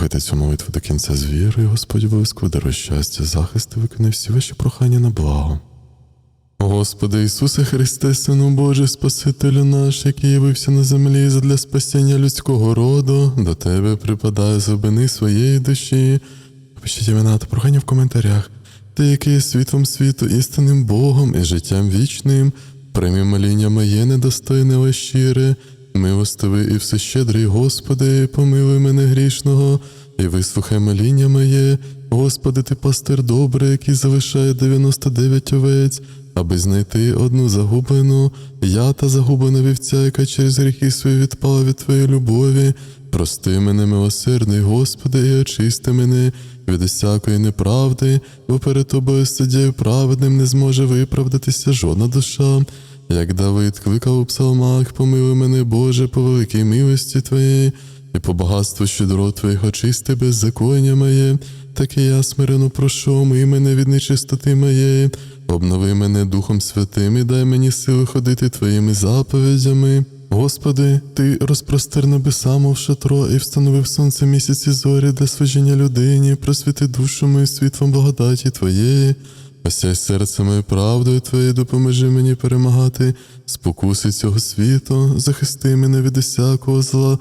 Слухайте цю молитву до кінця з вірою, Господь обов'язково дарує щастя, захист і виконає всі ваші прохання на благо. Господи Ісусе Христе, Сину Божий, Спасителю наш, який явився на землі задля спасіння людського роду, до Тебе припадає зубини своєї душі. Пишіть імена та прохання в коментарях. Ти, який є світлом світу, істинним Богом і життям вічним, прийми моління моє недостойне щире, милостивий і всещедрий Господи, помилуй мене грішного, і вислухай моління моє. Господи, ти пастир добрий, який залишає 99 овець, аби знайти одну загублену, я та загублена вівця, яка через гріхи свої відпала від Твоєї любові. Прости мене, милосердний Господи, і очисти мене від усякої неправди, бо перед тобою суддєю праведним не зможе виправдатися жодна душа. Як Давид кликав у псалмах, помилуй мене, Боже, по великій милості Твоєї, і по багатству щедро Твоїх очисти беззаконня моє, так і я смирено прошу, мий мене від нечистоти моєї, обнови мене Духом Святим і дай мені сили ходити Твоїми заповідями. Господи, Ти розпростер небеса, мов шатро, і встановив сонце місяці зорі для служіння людині, просвіти душу мою світлом благодаті Твоєї. Осяй серце моє правдою Твоєю, допоможи мені перемагати. Спокуси цього світу, захисти мене від усякого зла,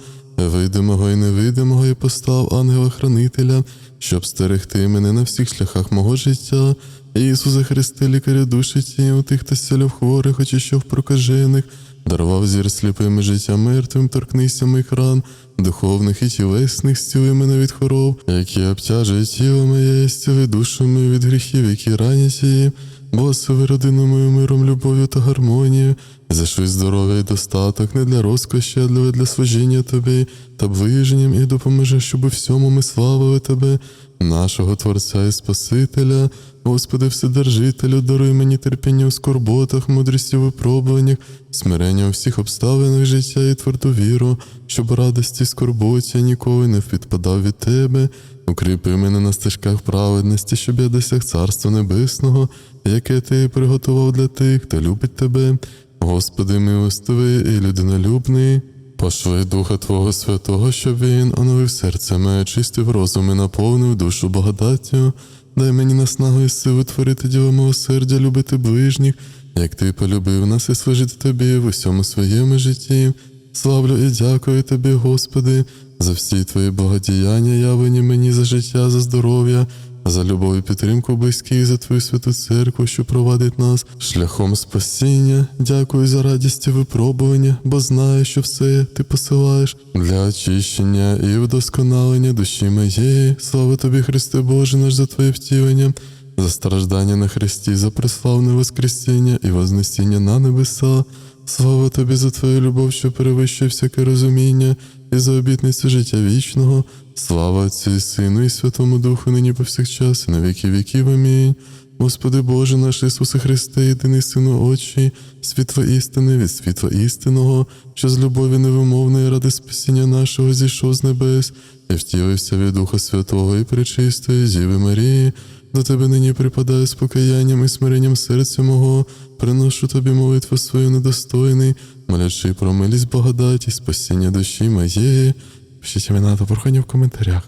видимого і невидимого, і постав ангела-хранителя, щоб стерегти мене на всіх шляхах мого життя. Ісусе Христе, лікарю душі ті, у тих, хто зціляв хворих, очищав прокажених, дарував зір сліпим життя мертвим, торкнися моїх ран, духовних і тілесних, зціли мене від хвороб, які обтяжують тіло моє, зціли душу мою від гріхів, які ранять її. Благослови родину мою миром, любов'ю та гармонією, зашли здоров'я і достаток не для розкоші, а для, служіння тобі та ближнім, і допоможи, щоб у всьому ми славили тебе, нашого Творця і Спасителя. Господи, Вседержителю, даруй мені терпіння у скорботах, мудрість у випробуваннях, смирення у всіх обставинах життя і тверду віру, щоб радості і скорботі ніколи не відпадав від Тебе. Укріпи мене на стежках праведності, щоб я досяг Царства Небесного, яке ти приготував для тих, хто любить тебе. Господи, милостивий і людинолюбний. Пошли Духа Твого Святого, щоб Він оновив серце моє, чистив розум і наповнив душу благодаттю. Дай мені наснагу і силу творити діло милосердя, любити ближніх, як ти полюбив нас і служити тобі в усьому своєму житті. Славлю і дякую тобі, Господи, за всі твої благодіяння, явлені мені за життя, за здоров'я, за любов і підтримку близьких, за твою святу церкву, що провадить нас шляхом спасіння. Дякую за радість і випробування, бо знаю, що все ти посилаєш для очищення і вдосконалення душі моєї. Слава тобі, Христе Боже, наш за твоє втілення. За страждання на Христі, за преславне Воскресіння і Вознесіння на небеса. Слава тобі за твою любов, що перевищує всяке розуміння, і за обітницю життя вічного. Слава Отцю і Сину, і Святому Духу, нині повсякчас, і на віки віків. Амінь. Господи Боже наш Ісусе Христе, єдиний Сину Отчий, світло істини від світла істинного, що з любові невимовної ради спасіння нашого зійшов з небес, і втілився від Духа Святого і пречистої Зіви Марії. До тебе нині припадаю з покаянням і смиренням серця мого, приношу тобі молитву свою недостойний, молячи про милість благодаті, спасіння душі моєї. Пишіть імена та прохання в коментарях.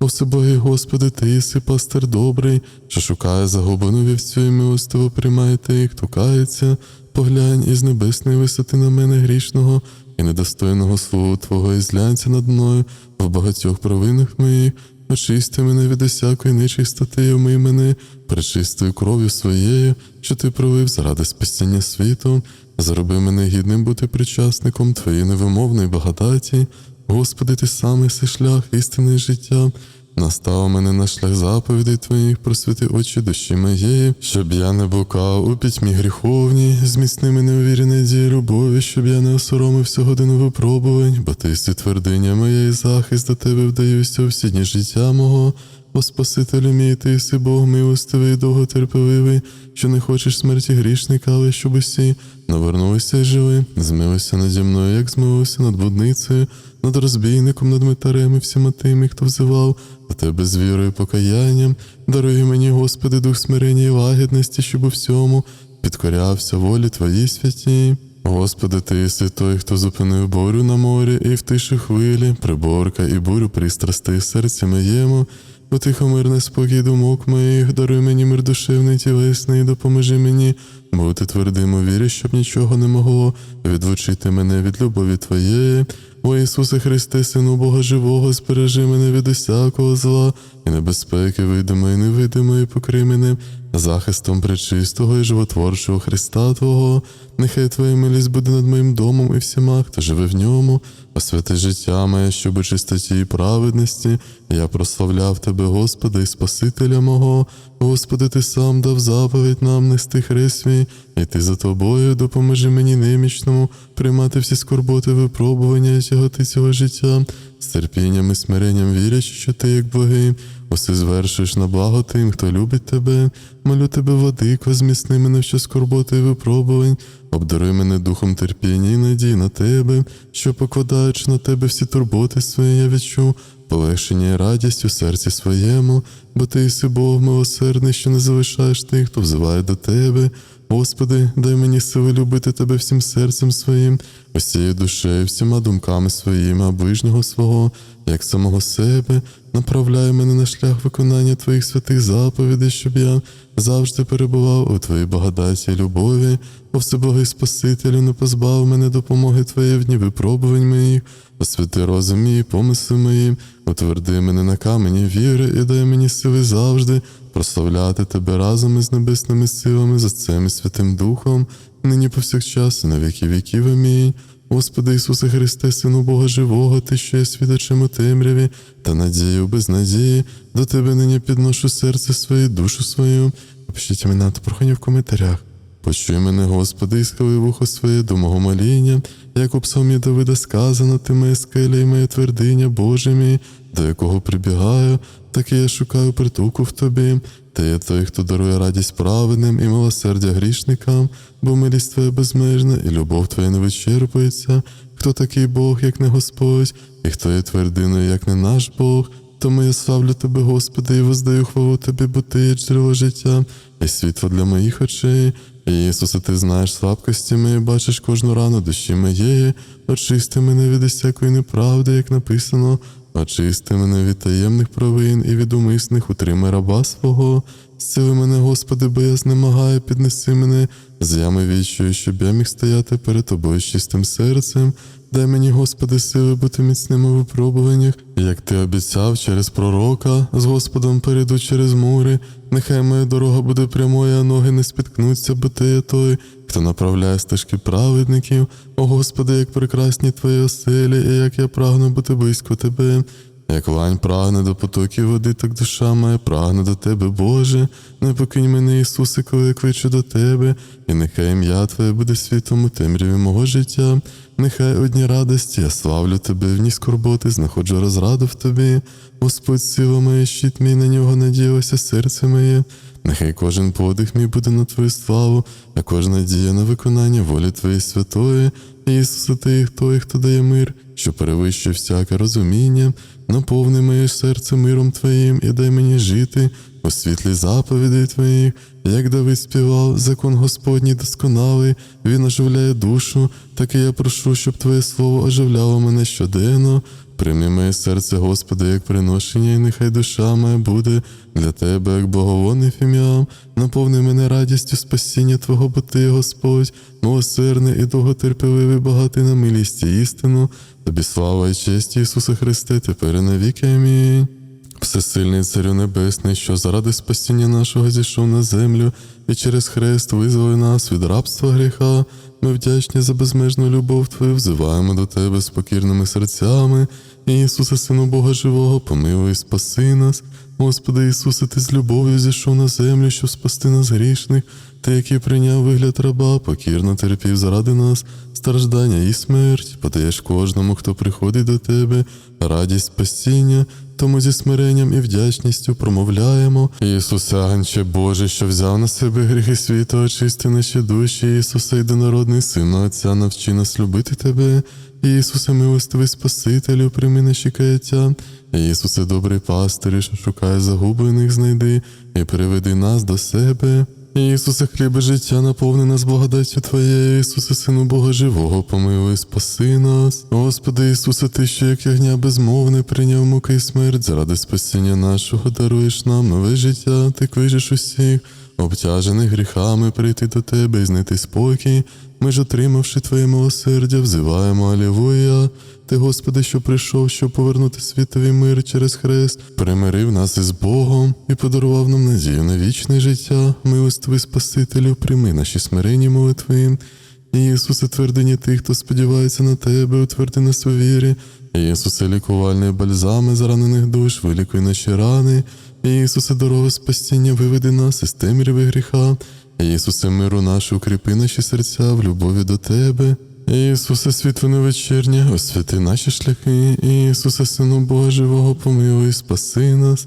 О Всебогий Господи, ти єси пастир добрий, що шукає загублену вівцю і милостиво приймає тих, хто кається, поглянь із небесної висоти на мене грішного і недостойного слова Твого і зглянься над мною в багатьох провинах моїх. Очисти мене від усякої нечистоти, і омий мене пречистою кров'ю своєю, що ти пролив заради спасіння світу, зроби мене гідним бути причасником Твоєї невимовної благодаті. Господи, ти сам єси шлях істинне життя. Настав мене на шлях заповідей Твоїх, просвіти очі душі моєї, щоб я не блукав у пітьмі гріховній, зміцни мене у вірі надії любові, щоб я не осоромився годину випробувань, бо ти си твердиня моя і захист до тебе вдаюся у всі дні життя мого. О Спасителю мій, ти си Бог милостивий довготерпеливий, що не хочеш смерті грішника, але щоб усі навернулися і жили, змилися наді мною, як змилився над блудницею, над розбійником, над митарем і всіма тими, хто взивав до тебе з вірою і покаянням. Даруй мені, Господи, дух смирення і лагідності, щоб у всьому підкорявся волі Твоїй святій. Господи, ти єси той, хто зупинив бурю на морі і втишив хвилі, приборка і бурю пристрастей в серці моєму. Утихомир спокій думок моїх, даруй мені мир душевний тілесний, допоможи мені бути твердим у вірі, щоб нічого не могло відлучити мене від любові Твоєї. О Ісусе Христе, Сину Бога Живого, збережи мене від усякого зла і небезпеки, видимої невидимої, покрий мене захистом пречистого і животворчого Христа Твого. Нехай Твоя милість буде над моїм домом і всіма, хто живе в ньому, освяти життя моє, щоб у чистоті і праведності я прославляв Тебе, Господи, і Спасителя мого. Господи, Ти сам дав заповідь нам нести хрест і Ти за тобою допоможи мені немічному приймати всі скорботи, випробування і тяготи цього життя, з терпінням і смиренням вірячи, що ти, як Боги, усе звершуєш на благо тим, хто любить тебе. Молю тебе, владико, змісни мене в час скорботи і випробувань, обдаруй мене духом терпіння і надій на тебе, що покладаючи на тебе всі турботи свої, я відчув полегшення і радість у серці своєму, бо ти єси Бог милосердний, що не залишаєш тих, хто взиває до тебе. Господи, дай мені сили любити тебе всім серцем своїм, усією душею, всіма думками своїми, а ближнього свого, як самого себе, направляй мене на шлях виконання Твоїх святих заповідей, щоб я завжди перебував у Твоїй благодаті і любові, о всебогий Спасителю, не позбав мене допомоги Твоєї в дні випробувань моїх, освяти розум і помисли мої, утверди мене на камені віри і дай мені сили завжди прославляти Тебе разом із небесними силами, за Отцем і Святим Духом, нині повсякчас, і на віки віків. Амінь. Господи Ісусе Христе, Сину Бога Живого, Ти, що є свідочем у темряві та надію без надії, до Тебе нині підношу серце своє, душу свою. Пишіть імена та прохання в коментарях. Почуй мене, Господи, і схили вухо своє до мого моління, як у псалмі Давида сказано, ти моя скеля і моя твердиня, Боже мій, до якого прибігаю, так і я шукаю притулку в тобі. Ти є той, хто дарує радість праведним і милосердя грішникам, бо милість твоя безмежна, і любов твоя не вичерпується. Хто такий Бог, як не Господь, і хто є твердиною, як не наш Бог. Тому я славлю тебе, Господи, і воздаю хвалу Тобі, бо Ти є джерело життя і світло для моїх очей. І, Ісусе, ти знаєш слабкості мої, бачиш кожну рану душі моєї, очисти мене від усякої неправди, як написано, очисти мене від таємних провин і від умисних утримай раба свого. Зціли мене, Господи, бо я знемагаю, піднеси мене з ями вічою, щоб я міг стояти перед тобою з чистим серцем. Дай мені, Господи, сили бути міцним у випробуваннях, як ти обіцяв через пророка, з Господом перейду через мури. Нехай моя дорога буде прямою, а ноги не спіткнуться, бо ти є той, хто направляє стежки праведників. О Господи, як прекрасні твої оселі, і як я прагну бути близько тебе. Як лань прагне до потоків води, так душа моя прагне до тебе, Боже. Не покинь мене, Ісусе, коли я кличу до Тебе, і нехай ім'я Твоє буде світом у темряві мого життя. Нехай одні радості, я славлю Тебе, в ній скорботи, знаходжу розраду в Тобі. Господь сила моя, щит мій, на нього надіялося серце моє. Нехай кожен подих мій буде на Твою славу, а кожна дія на виконання волі Твоєї святої. Ісусе, ти той, хто дає мир, що перевищує всяке розуміння, наповни моє серце миром Твоїм і дай мені жити у світлі заповідей Твоїх, як Давид співав, закон Господній досконалий, він оживляє душу, так і я прошу, щоб Твоє слово оживляло мене щоденно. Прийми моє серце, Господи, як приношення, і нехай душа моя буде для Тебе, як боговонний фім'ям, наповни мене радістю спасіння Твого, бо Ти, Господь, милосердний і довготерпеливий, багатий на милість і істину. Тобі слава і честь, Ісусе Христе, тепер і навіки. Амінь. Всесильний Царю Небесний, що заради спасіння нашого зійшов на землю і через хрест визволи нас від рабства гріха. Ми вдячні за безмежну любов Твою, взиваємо до Тебе з покірними серцями. Ісусе, Сину Бога Живого, помилуй спаси нас. Господи Ісусе, Ти з любов'ю зійшов на землю, щоб спасти нас грішних. Ти, який прийняв вигляд раба, покірно терпів заради нас страждання і смерть, подаєш кожному, хто приходить до Тебе, радість спасіння. Тому зі смиренням і вдячністю промовляємо. Ісусе, Агнче Боже, що взяв на себе гріхи світу, очисти наші душі, Ісусе, єдинородний Син Отця, навчи нас любити Тебе. Ісусе, милостивий Спасителю, прийми наші каяття. Ісусе, добрий пастирі, що шукає загублених, знайди і приведи нас до себе. Ісусе, хлібе життя, наповни нас благодаттю Твоєю, Ісусе, Сину Бога Живого, помилуй, спаси нас. Господи Ісусе, Ти, що як ягня безмовне, прийняв муки і смерть, заради спасіння нашого даруєш нам нове життя, Ти кличеш усіх, обтяжених гріхами, прийти до Тебе і знайти спокій. Ми ж, отримавши Твоє милосердя, взиваємо Алілуя. Ти, Господи, що прийшов, щоб повернути світовий мир через хрест, примирив нас із Богом і подарував нам надію на вічне життя, милостивий Спасителю, прийми наші смиренні молитви. Ісусе, твердині тих, хто сподівається на Тебе, утверди нас у вірі. Ісусе, лікувальний бальзами заранених душ, вилікуй наші рани. Ісусе, дорога спасіння, виведи нас із темряви гріха. Ісусе, миру нашу, укріпи наші серця в любові до Тебе. Ісусе, світло невечірнє, освяти наші шляхи. Ісусе, Сину Бога помилуй, спаси нас.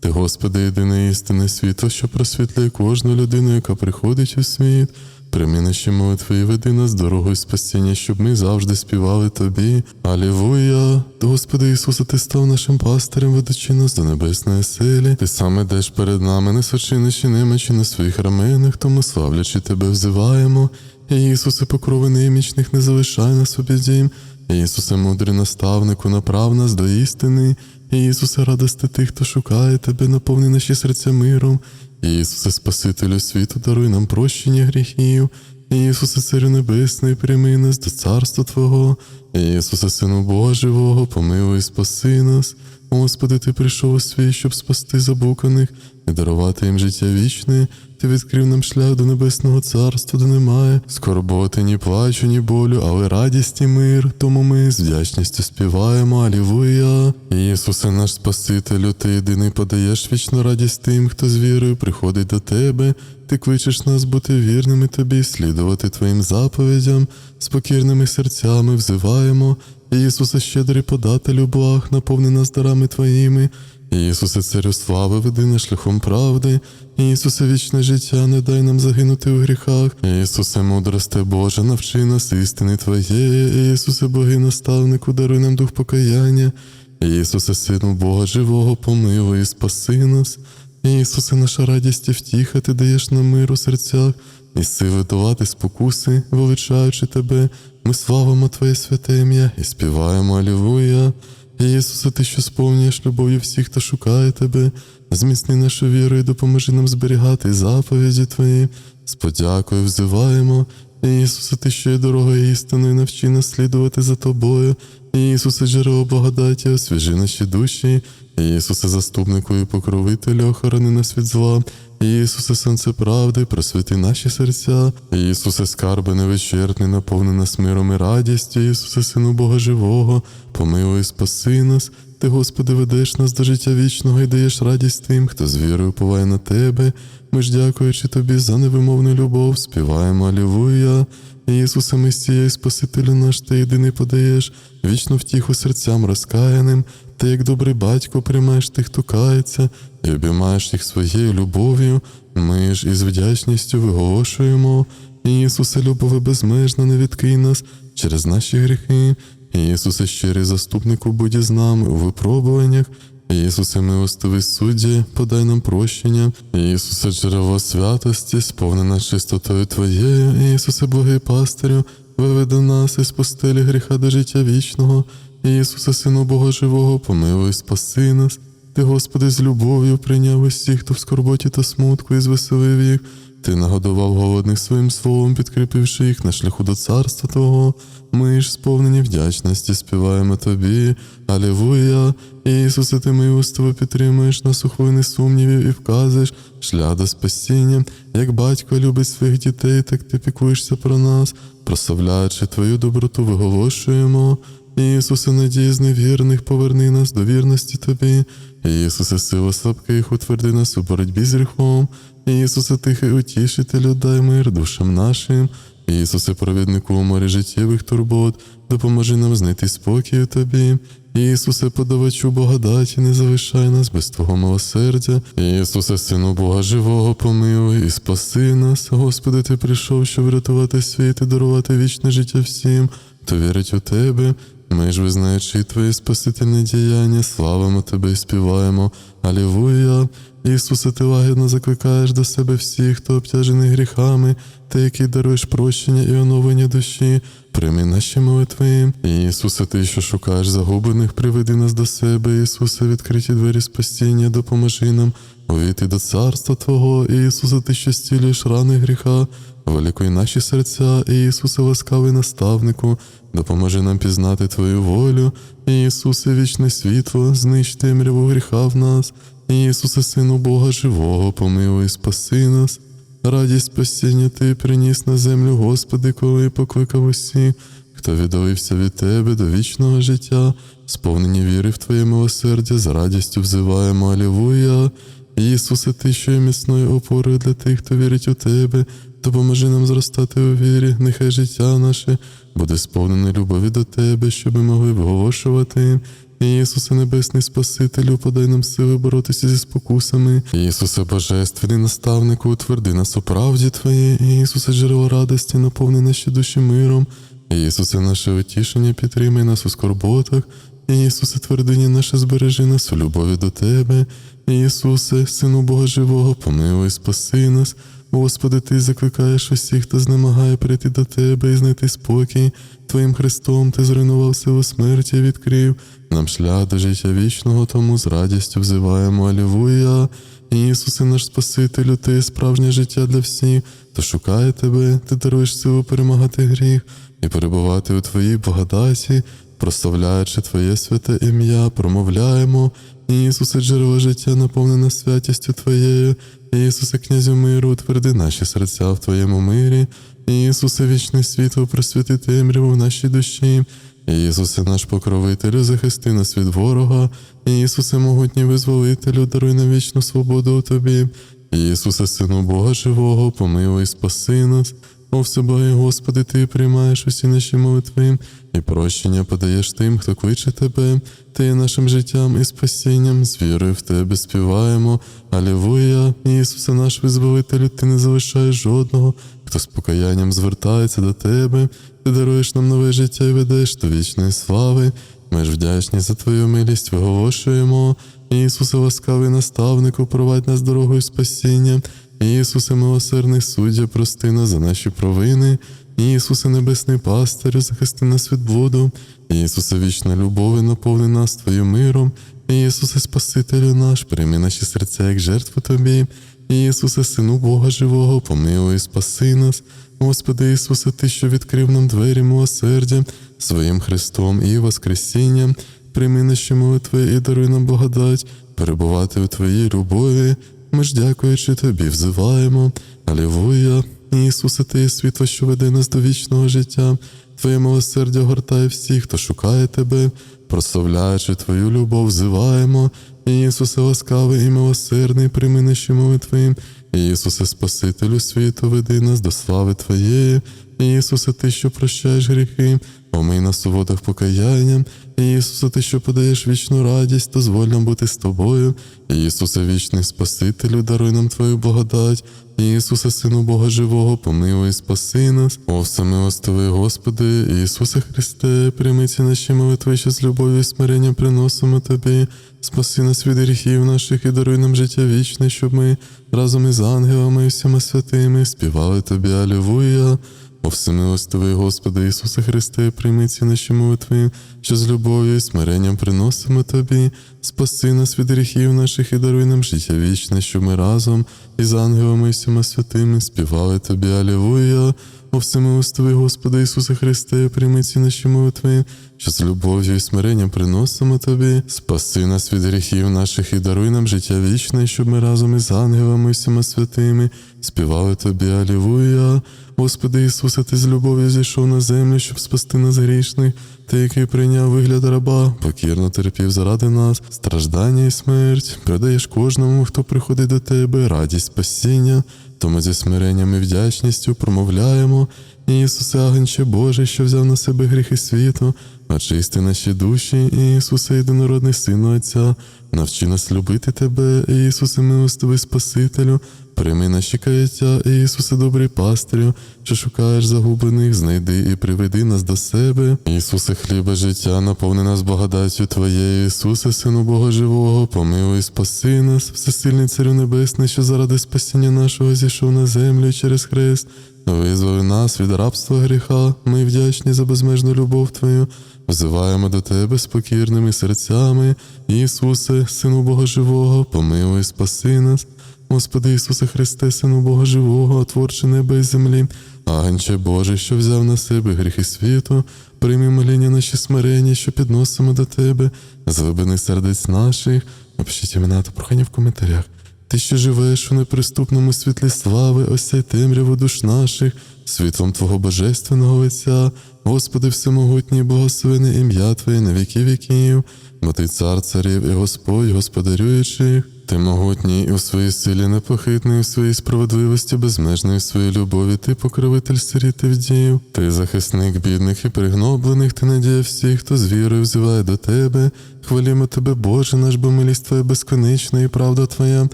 Ти, Господи, єдине істинне світло, що просвітлює кожну людину, яка приходить у світ. Прийми наші молитви і веди нас дорогою спасіння, щоб ми завжди співали Тобі. Алілуя! Господи Ісусе, Ти став нашим пастирем, ведучи нас до небесної селі. Ти сам ідеш перед нами, несучи наші немочі на своїх раменах, тому славлячи Тебе, взиваємо. Ісусе, покрови немічних, не залишай нас у біді. Ісусе, мудрий наставнику, направ нас до істини. Ісусе, радости тих, хто шукає Тебе, наповни наші серця миром. Ісусе, Спасителю світу, даруй нам прощення гріхів. Ісусе, Царю Небесний, прийми нас до царства Твого. Ісусе, Сину Бога помилуй, спаси нас. Господи, Ти прийшов у світ, щоб спасти забуканих і дарувати їм життя вічне. Ти відкрив нам шлях до небесного царства, де немає скорботи, ні плачу, ні болю, але радість і мир. Тому ми з вдячністю співаємо Алілуя. Ісусе, наш Спасителю, ти єдиний подаєш вічну радість тим, хто з вірою приходить до тебе. Ти кличеш нас бути вірними тобі, слідувати Твоїм заповідям, з покірними серцями взиваємо. Ісусе, щедрий подателю благ, наповни нас дарами Твоїми. Ісусе, царю слави, веди нас шляхом правди. Ісусе, вічне життя, не дай нам загинути у гріхах. Ісусе, мудросте Боже, навчи нас істини Твоєї. Ісусе, Боги, наставнику, даруй нам дух покаяння. Ісусе, Сину Бога Живого, помилуй і спаси нас. Ісусе, наша радість і втіха, ти даєш нам мир у серцях, і сили долати спокуси, величаючи тебе, ми славимо Твоє святе ім'я і співаємо Алілуя. Ісусе, ти, що сповнюєш любов'ю всіх, хто шукає тебе, зміцни нашу віру і допоможи нам зберігати заповіді Твої. З подякою взиваємо. Ісусе, ти що є дорогою істиною, навчи нас слідувати за тобою. Ісусе, джерело благодаті, освіжи наші душі. Ісусе, заступнику і покровителю, охорони нас від зла. Ісусе, сонце правди, просвіти наші серця. Ісусе, скарби невичерпний, наповни нас миром і радістю. Ісусе, Сину Бога Живого, помилуй, спаси нас. Ти, Господи, ведеш нас до життя вічного і даєш радість тим, хто з вірою уповає на Тебе. Ми ж, дякуючи Тобі за невимовну любов, співаємо Алілуя. Ісусе, Месія і Спасителю наш, ти єдиний подаєш, вічну втіху серцям розкаяним, ти, як добрий батько, приймаєш тих, хто кається, і обіймаєш їх своєю любов'ю. Ми ж із вдячністю виголошуємо. Ісусе, любове безмежна, не відкинь нас через наші гріхи. Ісусе, щирий заступнику, будь із нами у випробуваннях. Ісусе, милостивий судді, подай нам прощення. Ісусе, джерело святості, сповнена чистотою Твоєю. Ісусе, благий пастирю, виведи нас із постелі гріха до життя вічного. Ісусе, Сину Бога Живого, помилуй, спаси нас. Ти, Господи, з любов'ю прийняв усіх, хто в скорботі та смутку і звеселив їх. Ти нагодував голодних своїм словом, підкріпивши їх на шляху до царства Твого. Ми ж сповнені вдячності співаємо Тобі. Алілуя! Ісусе, ти милостиво підтримуєш нас у хвилини сумнівів і вказуєш шлях до спасіння. Як батько любить своїх дітей, так ти піклуєшся про нас, прославляючи Твою доброту, виголошуємо. Ісусе, надії з невірних, поверни нас до вірності Тобі. Ісусе, сила слабких, утверди нас у боротьбі з гріхом. Ісусе, тихий утішителю, дай мир душам нашим. Ісусе, провіднику у морі життєвих турбот, допоможи нам знайти спокій у Тобі. Ісусе, подавачу благодаті, не залишай нас без Твого милосердя. Ісусе, Сину Бога Живого, помилуй і спаси нас. Господи, Ти прийшов, щоб врятувати світ і дарувати вічне життя всім, хто вірить у Тебе. Ми ж, визнаючи Твої спасительні діяння, славимо Тебе і співаємо. Алілуя! Ісусе, ти лагідно закликаєш до себе всіх, хто обтяжений гріхами, ти, який даруєш прощення і оновлення душі. Прийми наші молитви. Ісусе, ти, що шукаєш загублених, приведи нас до себе. Ісусе, відкриті двері спасіння, допоможи нам увійти до царства Твого. Ісусе, ти, що стілюєш рани гріха, великої наші серця, Ісусе, ласкавий наставнику, допоможи нам пізнати Твою волю. Ісусе, вічне світло, знищ темряву гріха в нас. Ісусе, Сину Бога живого, помилуй, спаси нас. Радість спасіння Ти приніс на землю, Господи, коли покликав усіх, хто віддалився від Тебе до вічного життя, сповнені віри в Твоє милосердя, з радістю взиваємо Алілуя. Ісусе, Ти, що є міцною опорою для тих, хто вірить у Тебе, допоможи нам зростати у вірі, нехай життя наше буде сповнене любові до Тебе, щоб ми могли вголошувати. Ісусе Небесний Спасителю, подай нам сили боротися зі спокусами. Ісусе Божественний наставнику, утверди нас у правді Твоїй. Ісусе, джерело радості, наповни наші душі миром. Ісусе, наше утішення, підтримай нас у скорботах. Ісусе, твердині наше збережи нас у любові до Тебе. Ісусе, Сину Бога Живого, помилуй, спаси нас. Господи, Ти закликаєш усіх, хто знемагає прийти до Тебе і знайти спокій. Твоїм Христом Ти зруйнував силу смерті і відкрив нам шлях до життя вічного, тому з радістю взиваємо Алілуя. Ісусе, наш Спасителю, Ти справжнє життя для всіх, хто шукає Тебе, Ти даруєш силу перемагати гріх і перебувати у Твоїй благодаті, прославляючи Твоє святе ім'я, промовляємо. Ісусе, джерело життя, наповнене святістю Твоєю. Ісусе, князю миру, утверди наші серця в Твоєму мирі. Ісусе, вічне світло, просвіти темряву в нашій душі. Ісусе, наш покровителю, захисти нас від ворога. Ісусе, могутній визволителю, даруй нам вічну свободу у Тобі. Ісусе, Сину Бога Живого, помилуй, спаси нас. О всеблагий Господи, Ти приймаєш усі наші молитви і прощення подаєш тим, хто кличе Тебе, Ти є нашим життям і спасінням, з вірою в Тебе співаємо. Алілуя, Ісусе, наш визволителю, Ти не залишаєш жодного, хто з покаянням звертається до Тебе, Ти даруєш нам нове життя і ведеш до вічної слави. Ми ж вдячні за Твою милість, виголошуємо. Ісусе, ласкавий наставнику, провадь нас дорогою спасіння. Ісусе, милосердний суддя, прости нас за наші провини. Ісусе, небесний пастирю, захисти нас від блуду. Ісусе, вічна любов, наповни нас Твоїм миром. Ісусе, Спасителю наш, прийми наші серця як жертву Тобі. Ісусе, Сину Бога Живого, помилуй, і спаси нас. Господи Ісусе, Ти, що відкрив нам двері милосердя своїм Христом і Воскресінням, прийми наші молитви і даруй нам благодать, перебувати у Твоїй любові. Ми ж дякуючи Тобі, взиваємо. Алілуя! Ісусе, Ти світло, що веде нас до вічного життя. Твоє милосердя гортає всіх, хто шукає Тебе, прославляючи Твою любов, взиваємо. Ісусе, ласкавий і милосердний, прийми наші молитви. Ісусе, Спасителю світу, веди нас до слави Твоєї. Ісусе, Ти, що прощаєш гріхи, помий нас у водах покаяння. Ісусе, Ти, що подаєш вічну радість, дозволь нам бути з Тобою. Ісусе, вічний Спасителю, даруй нам Твою благодать. Ісусе, Сину Бога Живого, помилуй, спаси нас. О, всемилостивий Господи, Ісусе Христе, прийми наші молитви, що з любов'ю і смиренням приносимо Тобі. Спаси нас від гріхів наших і даруй нам життя вічне, щоб ми разом із ангелами і всіма святими співали Тобі, Алілуя. О всемилостивий Господи Ісусе Христе, прийми ці наші молитви, що з любов'ю і смиренням приносимо Тобі, спаси нас від гріхів наших і даруй нам життя вічне, щоб ми разом із ангелами і всіма святими співали Тобі, Алілуя. О всемилостивий Господи Ісусе Христе, прийми ці наші молитви, що з любов'ю і смиренням приносимо Тобі, спаси нас від гріхів наших і даруй нам життя вічне, щоб ми разом із ангелами і всіма святими співали Тобі, Алілуя. Господи Ісусе, Ти з любов'ю зійшов на землю, щоб спасти нас грішних, Ти, який прийняв вигляд раба, покірно терпів заради нас, страждання і смерть, придаєш кожному, хто приходить до Тебе, радість спасіння, тому зі смиренням і вдячністю промовляємо. Ісусе, Агнче Боже, що взяв на себе гріхи світу, очисти наші душі, Ісусе, єдинородний Сину Отця, навчи нас любити Тебе, Ісусе, милостивий Спасителю, Прийми наші каяття, Ісусе, добрий пастирю, що шукаєш загублених, знайди і приведи нас до себе. Ісусе, хліба життя, наповни нас благодаттю Твоєю, Ісусе, Сину Бога Живого, помилуй, і спаси нас, всесильний Царю Небесний, що заради спасіння нашого зійшов на землю через хрест. Визволи нас від рабства гріха, ми вдячні за безмежну любов Твою. Взиваємо до Тебе з покірними серцями, Ісусе, Сину Бога Живого, помилуй, спаси нас. Господи Ісусе Христе, Сину Бога Живого, творче небо і землі, Агнче Боже, що взяв на себе гріхи світу, прийми моління наші смирення, що підносимо до Тебе, з глибини сердець наших, напишіть імена та прохання в коментарях. Ти, що живеш у неприступному світлі слави, осяй темряву душ наших, світлом Твого Божественного Отця, Господи Всемогутній, благословене ім'я Твоє на віки віків, бо Ти цар царів і Господь, господарюючих. Ти могутній у своїй силі непохитний, у своїй справедливості, безмежної своїй любові, ти покровитель сиріт і вдів, ти захисник бідних і пригноблених, ти надія всіх, хто з вірою взиває до тебе. Хвалімо тебе, Боже наш, бо милість Твоя безконечна і правда Твоя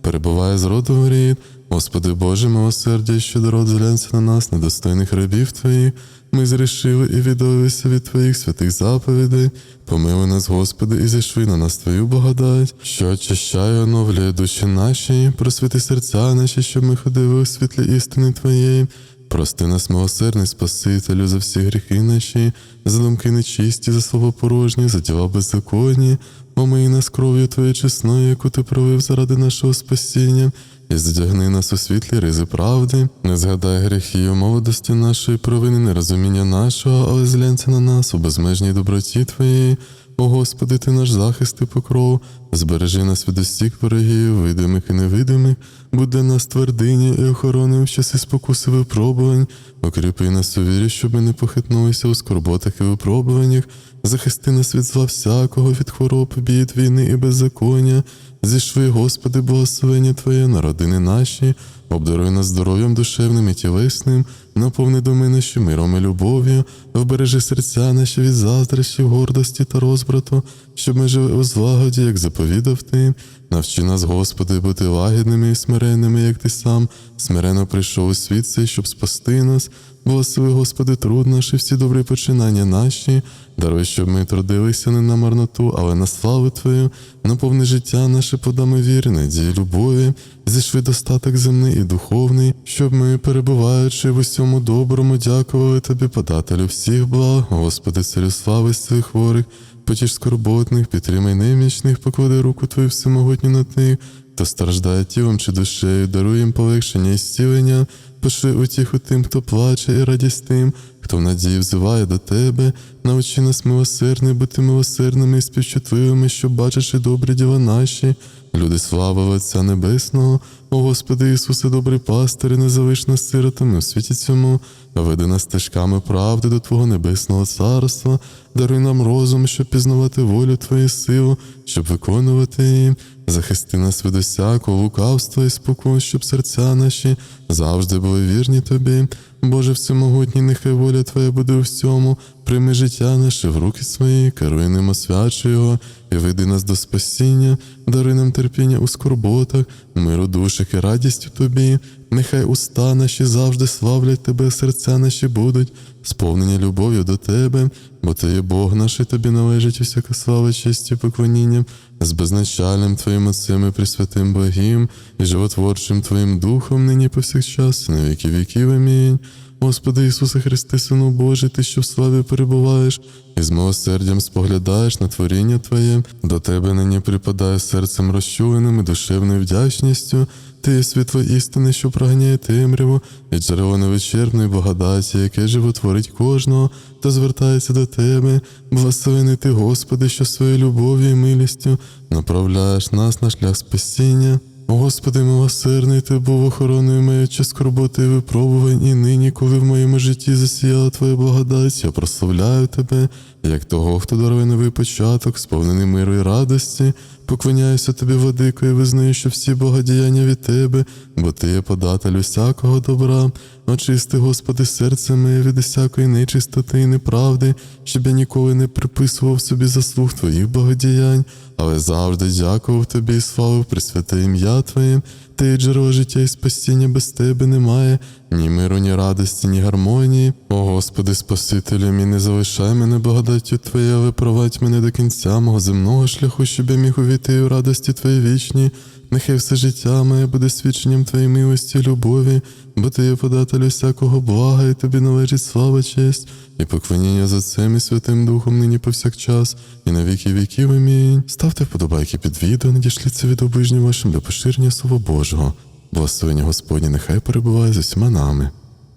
перебуває з роду в рід. Господи Боже, милосердя, що дород зглянься на нас, недостойних рабів Твоїх. Ми зрішили і віддалися від Твоїх святих заповідей. помили нас, Господи, і зійшли на нас Твою благодать, що очищає, оновлює душі наші, просвіти серця наші, щоб ми ходили у світлі істини Твоєї. Прости нас, милосердний Спасителю, за всі гріхи наші, за думки нечисті, за слово порожні, за діла беззаконні, омий нас кров'ю Твоєю чесною, яку Ти провив заради нашого спасіння, і задягни нас у світлі ризи правди, не згадай гріхів, молодості нашої провини, нерозуміння нашого, але зглянься на нас у безмежній доброті Твоєї. О Господи, ти наш захист і покров, збережи нас від усіх ворогів, видимих і невидимих, для нас твердині і охороною в часи спокуси випробувань, укріпи нас у вірі, щоб ми не похитнулися у скорботах і випробуваннях, захисти нас від зла всякого, від хвороб, бід, війни і беззаконня. Зішви, Господи, благословення Твоє на родини наші, обдаруй нас здоров'ям душевним і тілесним, наповни доми наші миром і любов'ю, вбережи серця наші від заздрощі, гордості та розбрату, щоб ми жили у злагоді, як заповідав Ти. Навчи нас, Господи, бути лагідними і смиренними, як Ти сам, смирено прийшов у світ цей, щоб спасти нас. Благослови, Господи, труд наш і всі добрі починання наші, даруй, щоб ми трудилися не на марноту, але на славу Твою, наповни життя наше подами віри, надії, любові, зійшли достаток земний і духовний, щоб ми, перебуваючи в усьому доброму, дякували Тобі, подателю всіх благ, Господи, слави своїх хворих, потіш скорботних, підтримай немічних, поклади руку Твою всемогутню над нею, хто страждає тілом чи душею, даруй їм полегшення і зцілення, пиши утіху тим, хто плаче, і радість тим, хто в надії взиває до тебе, навчи нас милосердний, бути милосердними і співчутливими, щоб бачачи добрі діла наші. Люди слави Отця Небесного, о Господи Ісусе, добрий пастир, не залиш нас сиротами у світі цьому, веди нас стежками правди до Твого небесного царства, даруй нам розум, щоб пізнавати волю Твою силу, щоб виконувати її. Захисти нас від усякого лукавства і спокон, щоб серця наші завжди були вірні Тобі. Боже всемогутній, нехай воля Твоя буде у всьому, прийми життя наше в руки свої, керуй ним, освячуй його, і веди нас до спасіння, даруй нам терпіння у скорботах, миру душах і радість у Тобі. Нехай уста наші завжди славлять Тебе, серця наші будуть, сповнені любов'ю до Тебе, бо Ти є Бог наш, і Тобі належить усяка слава, честь і поклоніння, з безначальним Твоїм Отцем і Пресвятим Богім, і животворчим Твоїм Духом, нині повсякчас, і на віки віків. Амінь. Господи Ісусе Христе, Сину Божий, Ти, що в славі перебуваєш, і з милосердям споглядаєш на творіння Твоє, до Тебе нині припадає серцем розчуленим і душевною вдячністю. Ти світло істини, що проганяє темряву, і джерело невичерпної благодаті, яке животворить кожного, хто звертається до Тебе. Благословений Ти, Господи, що своєю любов'ю і милістю направляєш нас на шлях спасіння. Господи, милосердний, Ти був охороною маючи скорботи і випробувань, і нині, коли в моєму житті засіяла Твоя благодать, я прославляю Тебе, як того, хто дарує новий початок, сповнений миру і радості. Поклоняюся тобі, владико, і визнаю, що всі богодіяння від тебе, бо ти є податель усякого добра. Очисти, Господи, серце моє від усякої нечистоти і неправди, щоб я ніколи не приписував собі заслуг твоїх богодіянь, але завжди дякував тобі і славив присвяте ім'я Твоє. Ти джерело життя і спасіння без тебе немає, ні миру, ні радості, ні гармонії. О Господи, Спасителю мій, не залишай мене благодаттю Твоєю, але провадь мене до кінця мого земного шляху, щоб я міг увійти у радості Твоєї вічні. Нехай все життя моє буде свідченням Твоєї милості любові, бо Ти є податель усякого блага, і тобі належить слава, честь, і поклоніння за цим і Святим Духом нині повсякчас, і на віки віків. Амінь. Ставте вподобайки під відео, надішліться від оближнім вашим для поширення Слова Божого. Благословення Господні нехай перебуває з усіма нами.